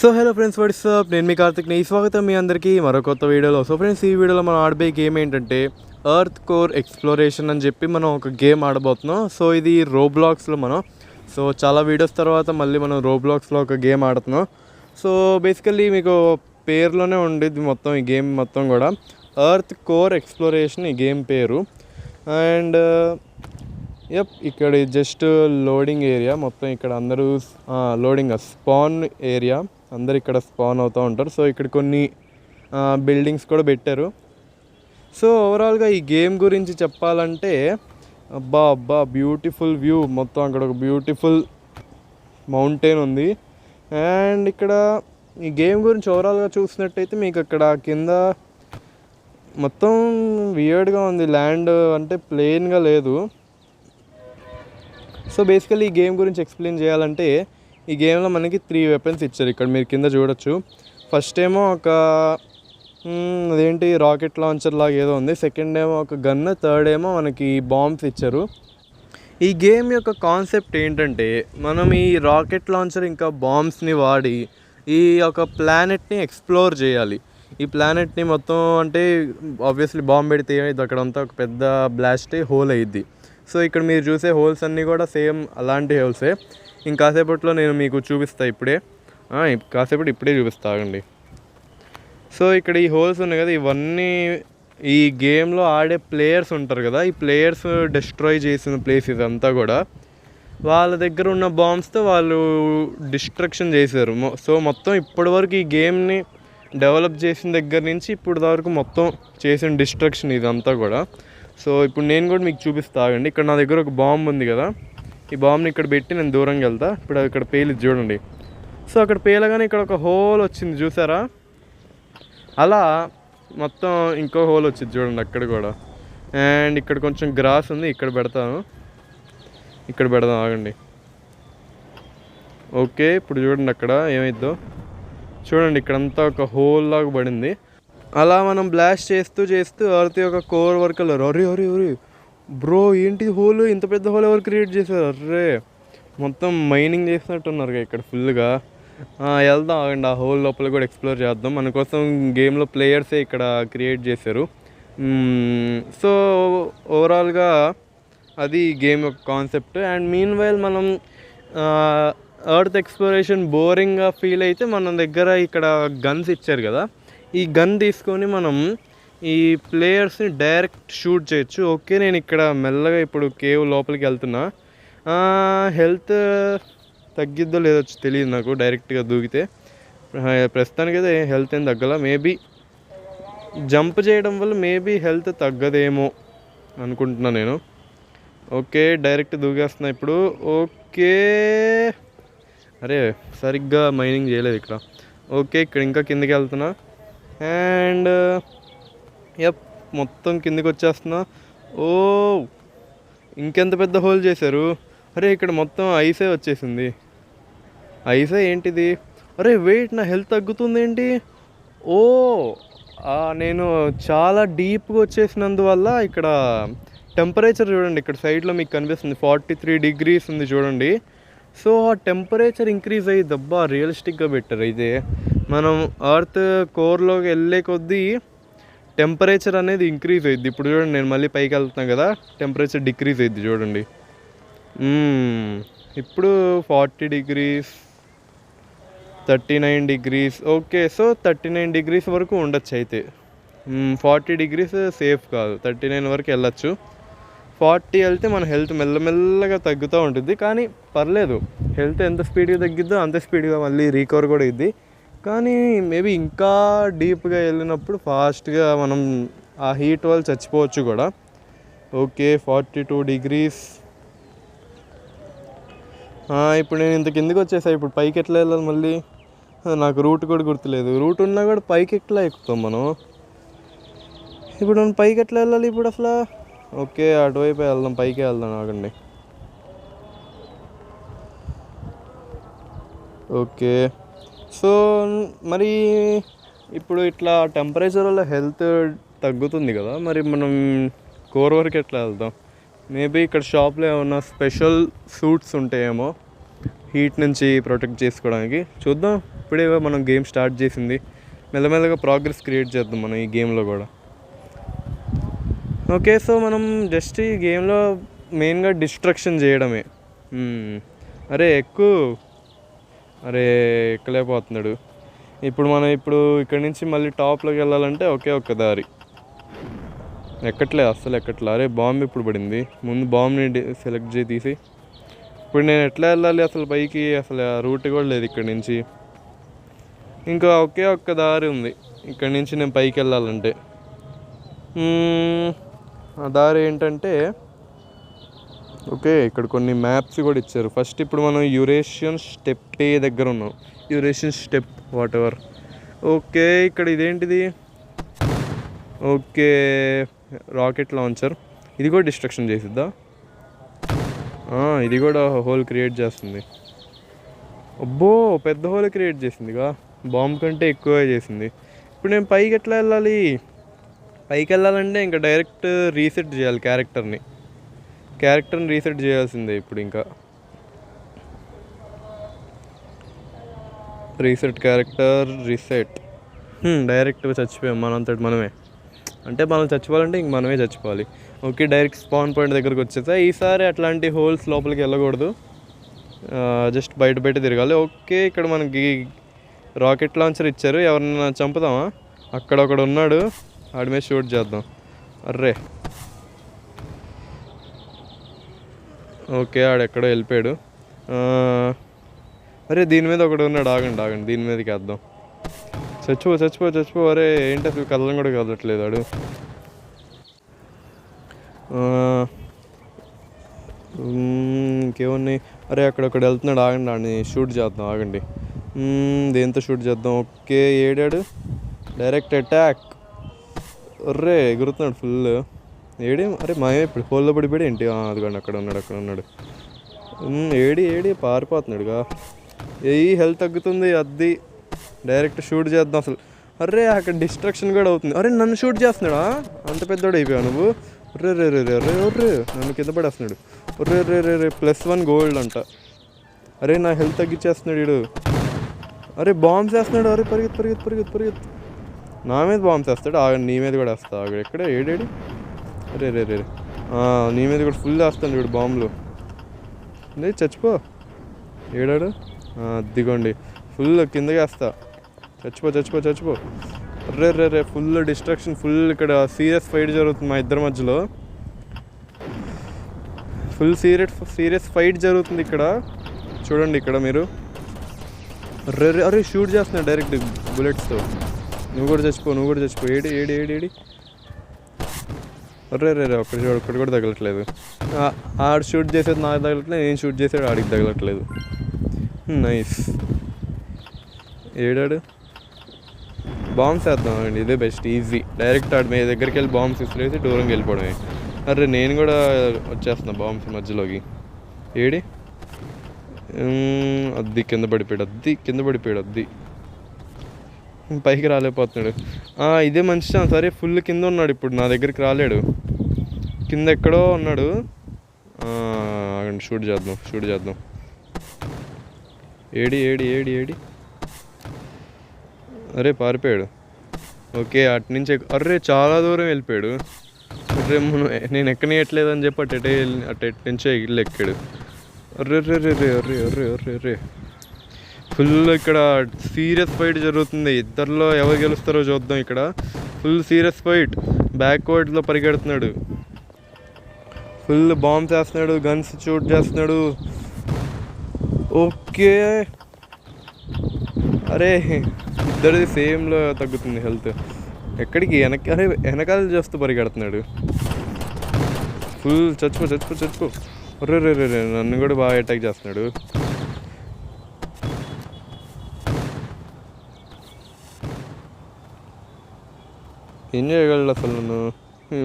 So hello friends WhatsApp నేను మీ కార్తిక్ నీ. స్వాగతం మీ అందరికీ. మరో కొత్త వీడియోలో. సో ఫ్రెండ్స్ ఈ వీడియోలో మనం ఆడబోయే గేమ్ ఏంటంటే ఎర్త్ కోర్ ఎక్స్ప్లోరేషన్ అని చెప్పి మనం ఒక గేమ్ ఆడబోతున్నాం. సో ఇది రోబ్లాక్స్లో మనం. సో చాలా వీడియోస్ తర్వాత మళ్ళీ మనం రోబ్లాక్స్లో ఒక గేమ్ ఆడుతున్నాం. సో బేసికల్లీ మీకు పేరులోనే ఉండేది మొత్తం ఈ గేమ్ మొత్తం కూడా. ఎర్త్ కోర్ ఎక్స్ప్లోరేషన్ ఈ గేమ్ పేరు. అండ్ ఎప్ ఇక్కడ జస్ట్ లోడింగ్ ఏరియా మొత్తం ఇక్కడ అందరూ లోడింగ్ స్పాన్ ఏరియా అందరు ఇక్కడ స్పాన్ అవుతూ ఉంటారు. సో ఇక్కడ కొన్ని బిల్డింగ్స్ కూడా పెట్టారు. సో ఓవరాల్గా ఈ గేమ్ గురించి చెప్పాలంటే అబ్బా అబ్బా బ్యూటిఫుల్ వ్యూ మొత్తం అక్కడ ఒక బ్యూటిఫుల్ మౌంటైన్ ఉంది. అండ్ ఇక్కడ ఈ గేమ్ గురించి ఓవరాల్గా చూసినట్టయితే మీకు అక్కడ కింద మొత్తం వియర్డ్గా ఉంది. ల్యాండ్ అంటే ప్లెయిన్గా లేదు. సో బేసికలీ ఈ గేమ్ గురించి ఎక్స్ప్లెయిన్ చేయాలంటే ఈ గేమ్లో మనకి త్రీ వెపన్స్ ఇచ్చారు. ఇక్కడ మీరు కింద చూడొచ్చు. ఫస్ట్ ఏమో ఒక అదేంటి? రాకెట్ లాంచర్ లాగా ఏదో ఉంది. సెకండ్ ఏమో ఒక గన్ థర్డ్ ఏమో మనకి బాంబ్స్ ఇచ్చారు. ఈ గేమ్ యొక్క కాన్సెప్ట్ ఏంటంటే మనం ఈ రాకెట్ లాంచర్ ఇంకా బాంబ్స్ని వాడి ఈ యొక్క ప్లానెట్ని ఎక్స్ప్లోర్ చేయాలి. ఈ ప్లానెట్ని మొత్తం అంటే ఆబ్వియస్లీ బాంబు పెడితే ఏమైంది అక్కడంతా ఒక పెద్ద బ్లాస్ట్ హోల్ అయ్యిద్ది సో ఇక్కడ మీరు చూసే హోల్స్ అన్నీ కూడా సేమ్ అలాంటి హోల్సే. ఇంకాసేపట్లో నేను మీకు చూపిస్తాను ఇప్పుడే. కాసేపటి ఇప్పుడే చూపిస్తాగండి సో ఇక్కడ ఈ హోల్స్ ఉన్నాయి కదా ఇవన్నీ ఈ గేమ్లో ఆడే ప్లేయర్స్ ఉంటారు కదా ఈ ప్లేయర్స్ డిస్ట్రాయ్ చేసిన ప్లేస్ ఇదంతా కూడా. వాళ్ళ దగ్గర ఉన్న బాంబ్స్తో వాళ్ళు డిస్ట్రక్షన్ చేశారు. మొ- సో మొత్తం ఇప్పటివరకు ఈ గేమ్ని డెవలప్ చేసిన దగ్గర నుంచి ఇప్పుడు వరకు మొత్తం చేసిన డిస్ట్రక్షన్ ఇదంతా కూడా. సో ఇప్పుడు నేను కూడా మీకు చూపిస్తా ఆగండి. ఇక్కడ నా దగ్గర ఒక బాంబు ఉంది కదా. ఈ బాంబుని ఇక్కడ పెట్టి నేను దూరంగా వెళ్తా. ఇప్పుడు అది ఇక్కడ పేలి చూడండి. సో అక్కడ పేలగానే ఇక్కడ ఒక హోల్ వచ్చింది చూసారా? అలా మొత్తం ఇంకో హోల్ వచ్చింది చూడండి అక్కడ కూడా. అండ్ ఇక్కడ కొంచెం గ్రాస్ ఉంది ఇక్కడ పెడతాను. ఇక్కడ పెడదాం ఆగండి. ఓకే ఇప్పుడు చూడండి అక్కడ ఏమైద్దో. చూడండి ఇక్కడంతా ఒక హోల్ లాగా పడింది. అలా మనం బ్లాస్ట్ చేస్తూ చేస్తూ అర్త్ యొక్క కోర్ వరకు అరే అరే అరే బ్రో ఏంటి హోల్ ఇంత పెద్ద హోల్ ఎవరు క్రియేట్ చేశారు? అర్రే. మొత్తం మైనింగ్ చేసినట్టున్నారు ఇక్కడ ఫుల్గా వెళ్దాం ఆగండి ఆ హోల్ లోపల కూడా ఎక్స్ప్లోర్ చేద్దాం. మన కోసం గేమ్లో ప్లేయర్సే ఇక్కడ క్రియేట్ చేశారు. సో ఓవరాల్గా అది గేమ్ యొక్క కాన్సెప్ట్ అండ్ మీన్ వైల్ మనం ఎర్త్ ఎక్స్ప్లోరేషన్ బోరింగ్గా ఫీల్ అయితే మన దగ్గర ఇక్కడ గన్స్ ఇచ్చారు కదా. ఈ గన్ తీసుకొని మనం ఈ ప్లేయర్స్ని డైరెక్ట్ షూట్ చేయొచ్చు. ఓకే నేను ఇక్కడ మెల్లగా ఇప్పుడు కేవ్ లోపలికి వెళ్తున్నా. హెల్త్ తగ్గిద్దో లేదో తెలియదు నాకు డైరెక్ట్గా దూకితే. ప్రస్తుతానికి అయితే హెల్త్ ఏం తగ్గల. మేబీ జంప్ చేయడం వల్ల మేబీ హెల్త్ తగ్గదేమో అనుకుంటున్నా నేను. ఓకే డైరెక్ట్ దూకేస్తున్నా ఇప్పుడు. ఓకే అరే సరిగ్గా మైనింగ్ చేయలేదు ఇక్కడ. ఓకే ఇక్కడ ఇంకా కిందకి వెళ్తున్నా. అండ్ ఎప్ మొత్తం కిందకి వచ్చేస్తున్నా. ఓ ఇంకెంత పెద్ద హోల్ చేశారు? అరే ఇక్కడ మొత్తం ఐసే వచ్చేసింది. ఐసే ఏంటిది? అరే వెయిట్ నా హెల్త్ తగ్గుతుంది ఏంటి ఓ నేను చాలా డీప్గా వచ్చేసినందువల్ల ఇక్కడ టెంపరేచర్ చూడండి ఇక్కడ సైడ్లో మీకు కనిపిస్తుంది ఫార్టీ త్రీ డిగ్రీస్ ఉంది చూడండి. సో ఆ టెంపరేచర్ ఇంక్రీజ్ అయ్యి దబ్బా రియలిస్టిక్గా పెట్టారు అయితే. మనం ఎర్త్ కోర్లోకి వెళ్ళే కొద్దీ టెంపరేచర్ అనేది ఇంక్రీజ్ అయ్యిద్ది ఇప్పుడు చూడండి నేను మళ్ళీ పైకి వెళ్తున్నాను కదా టెంపరేచర్ డిక్రీజ్ అయ్యిద్ది చూడండి. Hmm. ఇప్పుడు forty degrees thirty nine degrees okay so thirty nine degrees వరకు ఉండొచ్చు అయితే. ఫార్టీ డిగ్రీస్ సేఫ్ కాదు. థర్టీ నైన్ వరకు వెళ్ళొచ్చు. ఫార్టీ వెళ్తే మన హెల్త్ మెల్లమెల్లగా తగ్గుతూ ఉంటుంది. కానీ పర్లేదు. హెల్త్ ఎంత స్పీడ్గా తగ్గిద్దో అంత స్పీడ్గా మళ్ళీ రీకవర్ కూడా ఇద్ది కానీ మేబీ ఇంకా డీప్గా వెళ్ళినప్పుడు ఫాస్ట్గా మనం ఆ హీట్ వల్ల చచ్చిపోవచ్చు కూడా. Okay forty two degrees. ఇప్పుడు నేను ఇంత కిందకి వచ్చేసా? ఇప్పుడు పైకి ఎట్లా వెళ్ళాలి మళ్ళీ? నాకు రూట్ కూడా గుర్తులేదు. రూట్ ఉన్నా కూడా పైకి ఎట్లా ఎక్కుతాం మనం? ఇప్పుడు మనం పైకి ఎట్లా వెళ్ళాలి ఇప్పుడు అసలు? ఓకే అటువైపు వెళ్దాం పైకి వెళ్దాం ఆగండి. ఓకే. సో మరి ఇప్పుడు ఇట్లా టెంపరేచర్ వల్ల హెల్త్ తగ్గుతుంది కదా మరి మనం కోర్ వరకు ఎట్లా వెళ్దాం? మేబీ ఇక్కడ షాప్లో ఏమన్నా స్పెషల్ సూట్స్ ఉంటాయేమో హీట్ నుంచి ప్రొటెక్ట్ చేసుకోవడానికి. చూద్దాం ఇప్పుడే మనం గేమ్ స్టార్ట్ చేసింది. మెల్లమెల్లగా ప్రోగ్రెస్ క్రియేట్ చేద్దాం మనం ఈ గేమ్లో కూడా. ఓకే సో మనం జస్ట్ ఈ గేమ్లో మెయిన్గా డిస్ట్రక్షన్ చేయడమే. Hmm. అరే ఎక్కువ అరే ఎక్కలేకపోతున్నాడు. ఇప్పుడు మనం ఇప్పుడు ఇక్కడి నుంచి మళ్ళీ టాప్లోకి వెళ్ళాలంటే ఒకే ఒక్క దారి. ఎక్కట్లే అస్సలు ఎక్కట్లే. అరే బాంబు ఇప్పుడు పడింది. ముందు బాంబుని సెలెక్ట్ చేసి తీసి. ఇప్పుడు నేను ఎట్లా వెళ్ళాలి అసలు పైకి? అసలు ఆ రూట్ కూడా లేదు ఇక్కడి నుంచి. ఇంకా ఒకే ఒక్క దారి ఉంది. ఇక్కడి నుంచి నేను పైకి వెళ్ళాలంటే. ఆ దారి ఏంటంటే ఓకే ఇక్కడ కొన్ని మ్యాప్స్ కూడా ఇచ్చారు. ఫస్ట్ ఇప్పుడు మనం యురేషియన్ స్టెప్ దగ్గర ఉన్నాం? Eurasian steppe whatever okay ఇక్కడ ఇదేంటిది? Okay rocket launcher. ఇది కూడా డిస్ట్రక్షన్ చేసిద్దా? ఇది కూడా హోల్ క్రియేట్ చేస్తుంది. అబ్బో పెద్ద హోల్ క్రియేట్ చేసిందిగా. బాంబు కంటే ఎక్కువ చేసింది. ఇప్పుడు నేను పైకి ఎట్లా వెళ్ళాలి? పైకి వెళ్ళాలంటే ఇంకా డైరెక్ట్ రీసెట్ చేయాలి క్యారెక్టర్ని. క్యారెక్టర్ని రీసెట్ చేయాల్సిందే ఇప్పుడు ఇంకా. Reset character reset. డైరెక్ట్గా చచ్చిపోయాం మనంతటి మనమే. అంటే మనం చచ్చిపోవాలంటే ఇంక మనమే చచ్చిపోవాలి. ఓకే డైరెక్ట్ స్పాన్ పాయింట్ దగ్గరకు వచ్చేసా. ఈసారి అట్లాంటి హోల్స్ లోపలికి వెళ్ళకూడదు. జస్ట్ బయట బయట తిరగాలి. ఓకే ఇక్కడ మనకి రాకెట్ లాంచర్ ఇచ్చారు. ఎవరన్నా చంపుదామా? అక్కడ ఒకడు ఉన్నాడు. ఆడి మీద షూట్ చేద్దాం. అర్రే. ఓకే ఆడెక్కడో వెళ్ళిపోయాడు. అరే దీని మీద ఒకడు ఉన్నాడు. ఆగండి ఆగండి. దీని మీదకి వేద్దాం. చచ్చిపో చచ్చిపో చచ్చిపో. అరే ఏంటి అసలు కదలం కూడా కదలట్లేదు ఆడు. ఇంకేమున్నాయి? అరే అక్కడ ఒకడు వెళ్తున్నాడు. ఆగండి ఆడిని షూట్ చేద్దాం. ఆగండి. దేంతో షూట్ చేద్దాం? ఓకే ఏడాడు. Direct attack. అర్రే ఎగురుతున్నాడు ఫుల్. ఏడి అరే మాయ ఇప్పుడు హోల్లో పడిపోయాడు ఏంటి? ఆ, అదిగోండి అక్కడ ఉన్నాడు అక్కడ ఉన్నాడు. ఏడి ఏడి పారిపోతున్నాడుగా ఏ హెల్త్ తగ్గుతుంది అద్ది. డైరెక్ట్ షూట్ చేద్దాం అసలు. అరే అక్కడ డిస్ట్రక్షన్ కూడా అవుతుంది. అరే నన్ను షూట్ చేస్తున్నాడా? అంత పెద్దోడు అయిపోయావు నువ్వు. రే రే రే రే రే రే నన్ను కింద పడేస్తున్నాడు. రే రే రే రే ప్లస్ వన్ గోల్డ్ అంట. అరే నా హెల్త్ తగ్గించేస్తున్నాడు వీడు అరే బాంబ్స్ వేస్తున్నాడు అరే పరిగెత్తు పరిగెత్తు పరిగెత్తు పరిగెత్తు. నా మీద బాంబ్స్ వేస్తాడు ఆగండి నీ మీద కూడా వేస్తా. ఆగడు ఎక్కడ? ఏడేడు? రే రే రే. నీ మీద కూడా ఫుల్ వేస్తాను చూడు బాంబులు. లే చచ్చిపో. ఏడాడు? దిగోండి. ఫుల్ కిందకి వేస్తా. చచ్చిపో చచ్చిపో చచ్చిపో. రే రే రే ఫుల్ డిస్ట్రక్షన్ ఫుల్ ఇక్కడ సీరియస్ ఫైట్ జరుగుతుంది మా ఇద్దరి మధ్యలో. ఫుల్ సీరియస్ సీరియస్ ఫైట్ జరుగుతుంది ఇక్కడ. చూడండి ఇక్కడ మీరు. రే అరే షూట్ చేస్తున్నా డైరెక్ట్ బుల్లెట్స్తో నువ్వు కూడా చచ్చిపో నువ్వు కూడా చచ్చిపో. ఏడి ఏడి ఏడి ఏడి? అరే రే రే ఒక్కటి చూడు కూడా తగలట్లేదు. ఆడు షూట్ చేసేది నాకు తగలట్లేదు నేను షూట్ చేసేది ఆడికి తగలట్లేదు. నైస్ ఏడాడు? బాంబ్స్ వేద్దాం అండి ఇదే బెస్ట్ ఈజీ డైరెక్ట్ ఆడి మీ దగ్గరికి వెళ్ళి బాంబ్స్ ఇసిరేసి దూరంకి వెళ్ళిపోవడమే. అరే నేను కూడా వచ్చేస్తున్నా బాంబ్స్ మధ్యలోకి. ఏడి? అద్ది కింద పడిపోయాడు అద్ది కింద పడిపోయాడు అద్ది. పైకి రాలేకపోతున్నాడు. ఇదే మనిషి సరే ఫుల్ కింద ఉన్నాడు ఇప్పుడు. నా దగ్గరికి రాలేడు. కింద ఎక్కడో ఉన్నాడు. షూట్ చేద్దాం షూట్ చేద్దాం. ఏడి ఏడి ఏడి ఏడి? అరే పారిపోయాడు. ఓకే అటు నుంచి అర్రే చాలా దూరం వెళ్ళిపోయాడు. అరే మనం నేను ఎక్కనియట్లేదని చెప్పి అటు వెళ్ళి అటు ఎటు నుంచో ఇల్లు ఎక్కాడు. అర్రే రే రే రే అర్రే అర్రే అర్రే అర్రే. ఫుల్ ఇక్కడ సీరియస్ ఫైట్ జరుగుతుంది. ఇద్దరిలో ఎవరు గెలుస్తారో చూద్దాం ఇక్కడ. ఫుల్ సీరియస్ ఫైట్ బ్యాక్వర్డ్లో పరిగెడుతున్నాడు. ఫుల్ బాంబ్స్ వేస్తున్నాడు గన్స్ షూట్ చేస్తున్నాడు. ఓకే అరే ఇద్దరిది సేమ్లో తగ్గుతుంది హెల్త్ ఎక్కడికి? వెనక అరే వెనకాల చేస్తూ పరిగెడుతున్నాడు. ఫుల్ చచ్చిపో చచ్చిపో చచ్చిపో. రే రే రే రే నన్ను కూడా బాగా అటాక్ చేస్తున్నాడు. ఏం చేయగలడు అసలు నన్ను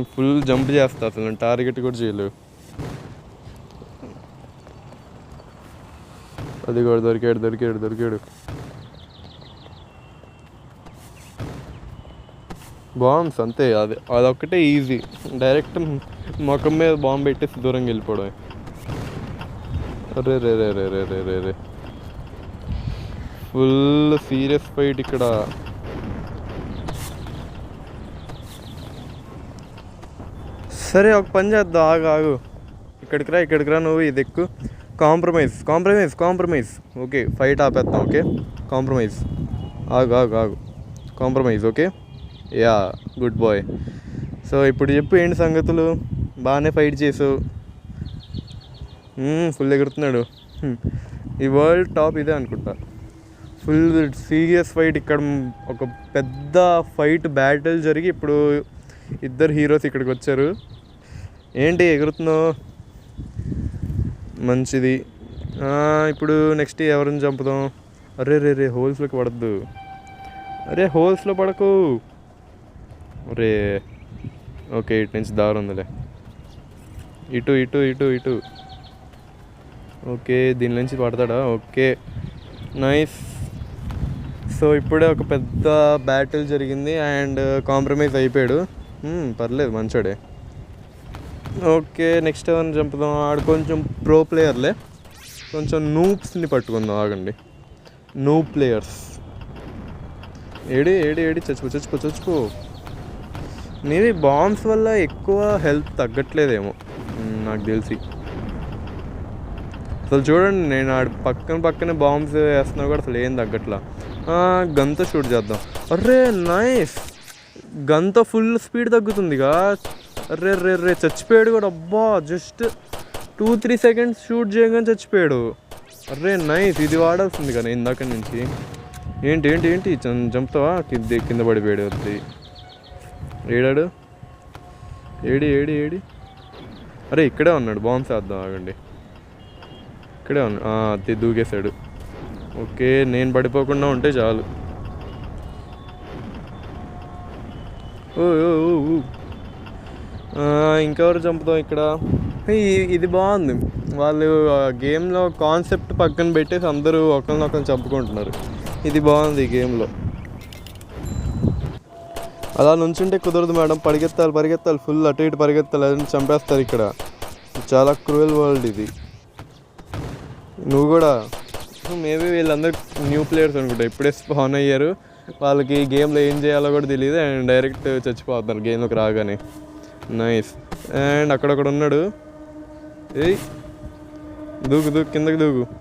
ఫుల్ జంప్ చేస్తా అసలు. నేను టార్గెట్ కూడా చేయలేవు. అది కూడా దొరికాడు దొరికాడు దొరికాడు. బాంబ్స్ అంతే. అది అదొక్కటే ఈజీ డైరెక్ట్ ముఖం మీద బాంబు పెట్టేసి దూరంగా వెళ్ళిపోవడం రే రే రే రే రే రే రే. ఫుల్ సీరియస్ ఫైట్ ఇక్కడ. సరే ఒక పని చేద్దాం. ఆగు ఆగు. ఇక్కడికి రా ఇక్కడికి రా నువ్వు ఇది ఎక్కువ compromise compromise compromise okay fight ఆపేద్దాం ఓకే కాంప్రమైజ్ ఆగు ఆగు ఆగు. Compromise okay yeah good boy so ఇప్పుడు చెప్పు ఏంటి సంగతులు? బాగానే ఫైట్ చేసావు. Hmm, ఫుల్ ఎగురుతున్నాడు. Hmm. ఈ వరల్డ్ టాప్ ఇదే అనుకుంటా. ఫుల్ సీరియస్ ఫైట్ ఇక్కడ ఒక పెద్ద ఫైట్ బ్యాటిల్ జరిగి ఇప్పుడు ఇద్దరు హీరోస్ ఇక్కడికి వచ్చారు. ఏంటి ఎగురుతున్నావు? మంచిది. ఇప్పుడు నెక్స్ట్ ఎవరిని చంపుదాం? అరే రే రే హోల్స్లోకి పడద్దు. అరే హోల్స్లో పడకు. రే ఓకే ఇటు నుంచి దారి ఉందిలే. ఇటు ఇటు ఇటు ఇటు. ఓకే దీని నుంచి పడతాడా? ఓకే. నైస్ సో ఇప్పుడే ఒక పెద్ద బ్యాటిల్ జరిగింది అండ్ కాంప్రమైజ్ అయిపోయాడు. పర్లేదు మంచోడే. ఓకే నెక్స్ట్ ఎవరిని చంపుదాం ఆడు కొంచెం ప్రో ప్లేయర్లే కొంచెం నూప్స్ని పట్టుకుందాం ఆగండి. నూ ప్లేయర్స్ ఏడి ఏడి ఏడి చచ్చిపో చచ్చిపో చచ్చిపో నీది బాంబ్స్ వల్ల ఎక్కువ హెల్త్ తగ్గట్లేదేమో. నాకు తెలిసి. అసలు చూడండి నేను ఆడు పక్కన పక్కనే బాంబ్స్ వేస్తున్నా కూడా అసలు ఏం తగ్గట్లా. గంతో షూట్ చేద్దాం. అర్రే నైస్ గంతో ఫుల్ స్పీడ్ తగ్గుతుందిగా. అర్రే రే రే చచ్చిపోయాడు కూడా. అబ్బా just two three seconds shoot చేయగానే చచ్చిపోయాడు. అర్రే నైస్ ఇది వాడాల్సింది కదా ఇందాక నుంచి. ఏంటి ఏంటి ఏంటి? చంపుతావా? కింద కింద పడిపోయాడు అది ఏడాడు? ఏడి ఏడి ఏడి? అరే ఇక్కడే ఉన్నాడు. బాంబ్స్ వేద్దాం ఆగండి. ఇక్కడే ఉన్నాడు అది దూకేశాడు. ఓకే నేను పడిపోకుండా ఉంటే చాలు. ఓ ఓ, ఓ, ఇంకెవరు చంపుతాం ఇక్కడ? ఇది బాగుంది. వాళ్ళు గేమ్లో కాన్సెప్ట్ పక్కన పెట్టేసి అందరూ ఒకరినొకరు చంపుకుంటున్నారు. ఇది బాగుంది ఈ గేమ్లో. అలా నుంచుంటే కుదరదు మేడం. పరిగెత్తాలి పరిగెత్తాలి. ఫుల్ అటు ఇటు పరిగెత్తాలి. అదని చంపేస్తారు ఇక్కడ. చాలా క్రూయల్ వరల్డ్ ఇది. నువ్వు కూడా? మేబీ వీళ్ళందరూ న్యూ ప్లేయర్స్ అనుకుంటా. ఇప్పుడే స్పాన్ అయ్యారు. వాళ్ళకి గేమ్లో ఏం చేయాలో కూడా తెలియదు అండ్ డైరెక్ట్ చచ్చిపోతున్నారు గేమ్లోకి రాగానే. నైస్. అండ్ అక్కడక్కడ ఉన్నాడు. ఏయ్. దూకు దూకు కిందకి దూకు.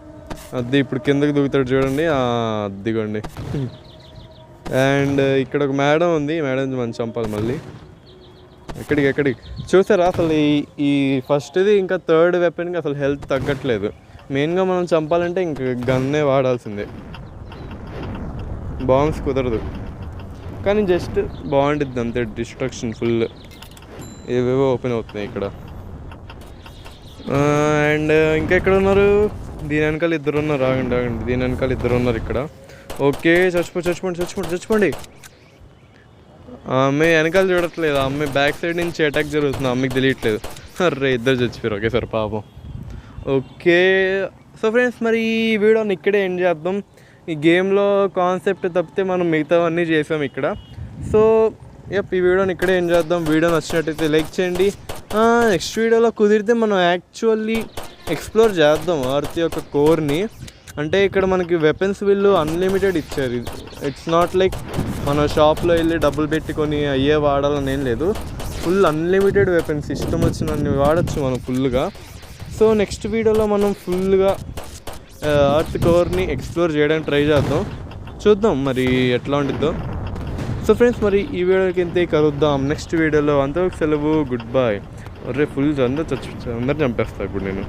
అది ఇప్పుడు కిందకి దూకుతాడు చూడండి. అదిగోండి అండ్ ఇక్కడ ఒక మేడం ఉంది. మేడం మనం చంపాలి మళ్ళీ. ఎక్కడికి ఎక్కడికి? చూసారా అసలు ఈ ఈ ఫస్ట్ది ఇంకా థర్డ్ వెపన్కి అసలు హెల్త్ తగ్గట్లేదు. మెయిన్గా మనం చంపాలంటే ఇంక గన్నే వాడాల్సిందే. బాంబ్స్ కుదరదు. కానీ జస్ట్ బాగుంటుంది అంతే. Destruction full. ఏవేవో ఓపెన్ అవుతున్నాయి ఇక్కడ. అండ్ ఇంకా ఎక్కడ ఉన్నారు దీని వెనకాల ఇద్దరు ఉన్నారు ఆగండి ఆగండి. దీని వెనకాల ఇద్దరు ఉన్నారు ఇక్కడ. ఓకే చచ్చిపో చచ్చిపోండి చచ్చిపోండి చచ్చిపోండి. ఆ అమ్మాయి వెనకాల చూడట్లేదు. ఆ అమ్మాయి బ్యాక్ సైడ్ నుంచి అటాక్ జరుగుతుంది. ఆ అమ్మాయికి తెలియట్లేదు. అర్రే ఇద్దరు చచ్చిపోయారు. ఓకే సార్ పాపం. ఓకే. సో ఫ్రెండ్స్ మరి ఈ వీడియోని ఇక్కడే ఎండ్ చేద్దాం. ఈ గేమ్లో కాన్సెప్ట్ తప్పితే మనం మిగతావన్నీ చేసాం ఇక్కడ. సో ఇక ఈ వీడియోని ఇక్కడే ఏం చేద్దాం. వీడియో నచ్చినట్టయితే లైక్ చేయండి. నెక్స్ట్ వీడియోలో కుదిరితే మనం యాక్చువల్లీ ఎక్స్ప్లోర్ చేద్దాం ఆర్తి యొక్క కోర్ని అంటే ఇక్కడ మనకి వెపన్స్ వీళ్ళు అన్లిమిటెడ్ ఇచ్చారు. ఇట్స్ నాట్ లైక్ మన షాప్లో వెళ్ళి డబ్బులు పెట్టుకొని అయ్యే వాడాలని ఏం లేదు. ఫుల్ అన్లిమిటెడ్ వెపన్స్ ఇష్టం వచ్చినన్ని వాడచ్చు మనం ఫుల్గా సో నెక్స్ట్ వీడియోలో మనం ఫుల్గా అర్త్ కోర్ని ఎక్స్ప్లోర్ చేయడానికి ట్రై చేద్దాం. చూద్దాం మరి ఎట్లా ఉంటుందో సో ఫ్రెండ్స్ మరి ఈ వీడియోకి ఇంతే కలుద్దాం. నెక్స్ట్ వీడియోలో అంతవరకు సెలవు గుడ్ బాయ్ అరే ఫుల్ అందరూ చచ్చి అందరు చంపేస్తా ఇప్పుడు నేను.